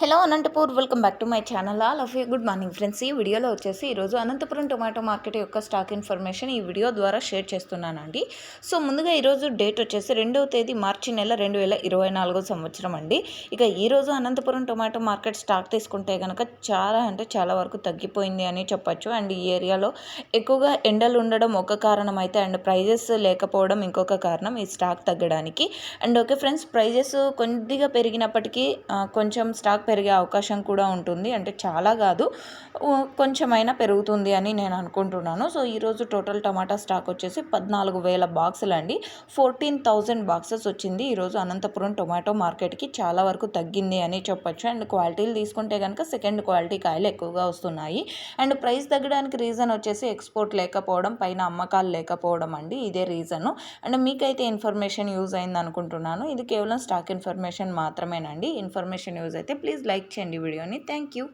Hello Anantapur welcome back to my channel. All of you good morning friends. ఈ వీడియోలో వచ్చేసి ఈరోజు Anantapuram tomato market యొక్క స్టాక్ ఇన్ఫర్మేషన్ ఈ వీడియో ద్వారా షేర్ చేస్తున్నానండి. సో ముందుగా ఈరోజు డేట్ వచ్చేసి రెండవ తేదీ మార్చి నెల రెండు వేల ఇరవై నాలుగో సంవత్సరం అండి. ఇక ఈరోజు అనంతపురం టొమాటో మార్కెట్ స్టాక్ తీసుకుంటే కనుక చాలా అంటే చాలా వరకు తగ్గిపోయింది అని చెప్పొచ్చు. అండ్ ఈ ఏరియాలో ఎక్కువగా ఎండలు ఉండడం ఒక కారణం అయితే అండ్ ప్రైజెస్ లేకపోవడం ఇంకొక కారణం ఈ స్టాక్ తగ్గడానికి. అండ్ ఓకే ఫ్రెండ్స్ ప్రైజెస్ కొద్దిగా పెరిగినప్పటికీ కొంచెం స్టాక్ పెరిగే అవకాశం కూడా ఉంటుంది. అంటే చాలా కాదు. కొంచెమైనా పెరుగుతుంది అని నేను అనుకుంటున్నాను. సో ఈరోజు టోటల్ టమాటా స్టాక్ వచ్చేసి పద్నాలుగు వేల బాక్సులు అండి. ఫోర్టీన్ థౌజండ్ బాక్సెస్ వచ్చింది. ఈరోజు అనంతపురం టొమాటో మార్కెట్కి చాలా వరకు తగ్గింది అని చెప్పొచ్చు. అండ్ క్వాలిటీలు తీసుకుంటే కనుక సెకండ్ క్వాలిటీ కాయలు ఎక్కువగా వస్తున్నాయి. అండ్ ప్రైస్ తగ్గడానికి రీజన్ వచ్చేసి ఎక్స్పోర్ట్ లేకపోవడం పైన అమ్మకాలు లేకపోవడం అండి. ఇదే రీజను. అండ్ మీకైతే ఇన్ఫర్మేషన్ యూజ్ అయింది అనుకుంటున్నాను. ఇది కేవలం స్టాక్ ఇన్ఫర్మేషన్ మాత్రమేనండి. ఇన్ఫర్మేషన్ యూజ్ అయితే please Please like Chandy videoni. Thank you.